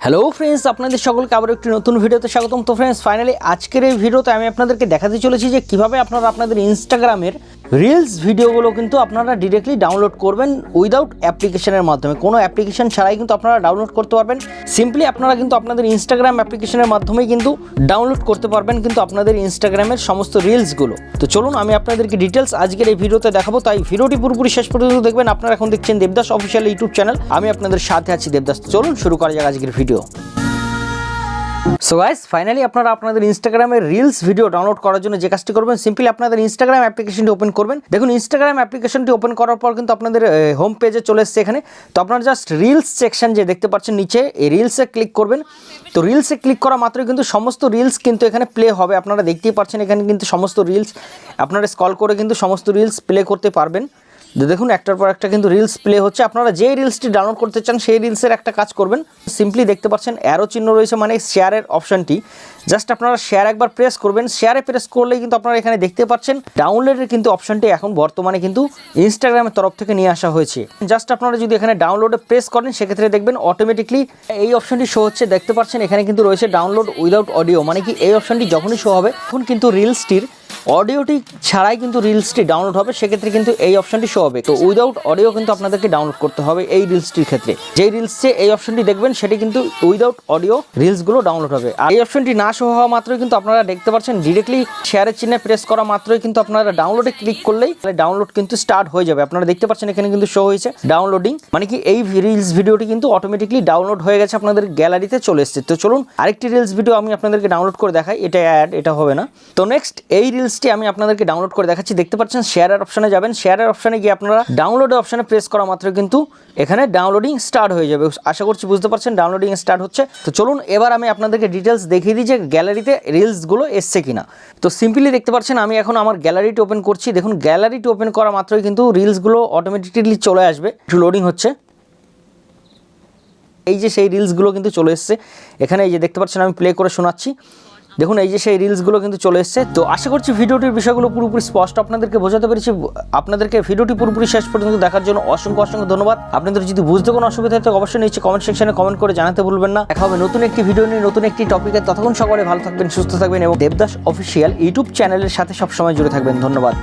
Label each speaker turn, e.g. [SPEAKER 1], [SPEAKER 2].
[SPEAKER 1] Hello friends আপনাদের সকলকে আবার একটি নতুন ভিডিওতে স্বাগতম। তো ফ্রেন্ডস ফাইনালি আজকের এই ভিডিওতে আমি আপনাদেরকে দেখাতে চলেছি যে কীভাবে আপনারা আপনাদের ইনস্টাগ্রামের রিলস ভিডিওগুলো কিন্তু আপনারা ডিরেক্টলি ডাউনলোড করবেন উইদাউট অ্যাপ্লিকেশনের মাধ্যমে। কোনো অ্যাপ্লিকেশন ছাড়াই কিন্তু আপনারা ডাউনলোড করতে পারবেন। সিম্পলি আপনারা কিন্তু আপনাদের ইনস্টাগ্রাম অ্যাপ্লিকেশনের মাধ্যমেই কিন্তু ডাউনলোড করতে পারবেন কিন্তু আপনাদের ইনস্টাগ্রামের সমস্ত রিলসগুলো তো চলুন, আমি আপনাদেরকে ডিটেলস আজকের এই ভিডিওতে দেখাবো। তাই ভিডিওটি পুরোপুরি শেষ পর্যন্ত দেখবেন। আপনারা এখন দেখছেন দেবদাস অফিসিয়াল ইউটিউব চ্যানেল আমি আপনাদের সাথে আছি দেবদাস চলুন, শুরু করা যাক আজকের ভিডিও সো গাইস ফাইনালি আপনারা আপনাদের ইনস্টাগ্রামের রিলস ভিডিও ডাউনলোড করার জন্য যে কাজটি করবেন সিম্পলি আপনাদের ইনস্টাগ্রাম অ্যাপ্লিকেশনটি ওপেন করবেন। দেখুন ইনস্টাগ্রাম অ্যাপ্লিকেশনটি ওপেন করার পর কিন্তু আপনাদের হোম পেজে চলে এসছে এখানে। তো আপনারা জাস্ট রিলস সেকশন যে দেখতে পাচ্ছেন নিচে, এই রিলসে ক্লিক করবেন। তো রিলসে ক্লিক করা মাত্রই কিন্তু সমস্ত রিলস কিন্তু এখানে প্লে হবে। আপনারা দেখতেই পাচ্ছেন এখানে কিন্তু সমস্ত রিলস আপনারা স্কল করে কিন্তু সমস্ত রিলস প্লে করতে পারবেন। দেখুন, একটার পর একটা কিন্তু রিলস প্লে হচ্ছে। আপনারা যে রিলসটি ডাউনলোড করতে চান, সেই রিলসের একটা কাজ করবেন। সিম্পলি দেখতে পাচ্ছেন অ্যারো চিহ্ন রয়েছে মানে শেয়ারের অপশনটি জাস্ট আপনারা শেয়ার একবার প্রেস করবেন। শেয়ারে প্রেস করলেই কিন্তু আপনারা এখানে দেখতে পাচ্ছেন ডাউনলোডের কিন্তু অপশনটি এখন বর্তমানে কিন্তু ইনস্টাগ্রামের তরফ থেকে নিয়ে আসা হয়েছে। জাস্ট আপনারা যদি এখানে ডাউনলোডে প্রেস করেন, সেক্ষেত্রে দেখবেন অটোমেটিকলি এই অপশনটি শো হচ্ছে। দেখতে পাচ্ছেন, এখানে কিন্তু রয়েছে ডাউনলোড উইদাউট অডিও মানে কি এই অপশনটি যখনই শো হবে, তখন কিন্তু রিলসটির অডিওটি ছাড়াই কিন্তু রিলসটি ডাউনলোড হবে, সেক্ষেত্রে কিন্তু এই অপশনটি শো হবে। তো উইদাউট অডিও কিন্তু আপনাদেরকে ডাউনলোড করতে হবে এই রিলসটির ক্ষেত্রে। যেই রিলসে এই অপশনটি দেখবেন, সেটি কিন্তু উইদাউট অডিও রিলসগুলো ডাউনলোড হবে। আর এই অপশনটি না শো হওয়া মাত্রই কিন্তু আপনারা দেখতে পাচ্ছেন ডিরেক্টলি শেয়ারের চিহ্নে প্রেস করা মাত্রই কিন্তু আপনারা ডাউনলোডে ক্লিক করলেই ডাউনলোড কিন্তু স্টার্ট হয়ে যাবে। আপনারা দেখতে পাচ্ছেন এখানে কিন্তু শো হয়েছে ডাউনলোডিং মানে কি এই রিলস ভিডিওটি কিন্তু অটোমেটিকলি ডাউনলোড হয়ে গেছে আপনাদের গ্যালারিতে চলে এসছে। তো চলুন আরেকটি রিলস ভিডিও আমি আপনাদেরকে ডাউনলোড করে দেখাই। এটা অ্যাড এটা হবে না। তো নেক্সট এই রিলসটি আমি আপনাদেরকে ডাউনলোড করে দেখাচ্ছি। দেখতে পাচ্ছেন শেয়ারের অপশানে যাবেন। শেয়ারের অপশানে গিয়ে আপনারা ডাউনলোড অপশানে প্রেস করা মাত্র কিন্তু এখানে ডাউনলোডিং স্টার্ট হয়ে যাবে। আশা করছি বুঝতে পারছেন ডাউনলোডিং স্টার্ট হচ্ছে। তো চলুন, এবার আমি আপনাদেরকে ডিটেলস দেখিয়ে দিই যে গ্যালারিতে রিলসগুলো এসছে কিনা। তো সিম্পলি দেখতে পাচ্ছেন, আমি এখন আমার গ্যালারিটি ওপেন করছি। দেখুন গ্যালারিটি ওপেন করা মাত্রই কিন্তু রিলসগুলো অটোমেটিকলি চলে আসবে। একটু লোডিং হচ্ছে। এই যে সেই রিলসগুলো কিন্তু চলে এসছে। এখানে এই যে দেখতে পাচ্ছেন, আমি প্লে করে শোনাচ্ছি। দেখুন, এই যে সেই রিলসগুলো কিন্তু চলে এসছে। তো আশা করছি ভিডিওটির বিষয়গুলো পুরোপুরি স্পষ্ট আপনাদেরকে বোঝাতে পেরেছি। আপনাদেরকে ভিডিওটি পুরোপুরি শেষ পর্যন্ত দেখার জন্য অসংখ্য অসংখ্য ধন্যবাদ। আপনাদের যদি বুঝতে কোনো অসুবিধা হয় তো অবশ্যই নিচে কমেন্ট সেকশনে কমেন্ট করে জানাতে ভুলবেন না। দেখা হবে নতুন একটি ভিডিও নিয়ে, নতুন একটি টপিকে ততক্ষণ সকলে ভালো থাকবেন, সুস্থ থাকবেন এবং দেবদাস অফিসিয়াল ইউটিউব চ্যানেলের সাথে সবসময় জুড়ে থাকবেন। ধন্যবাদ।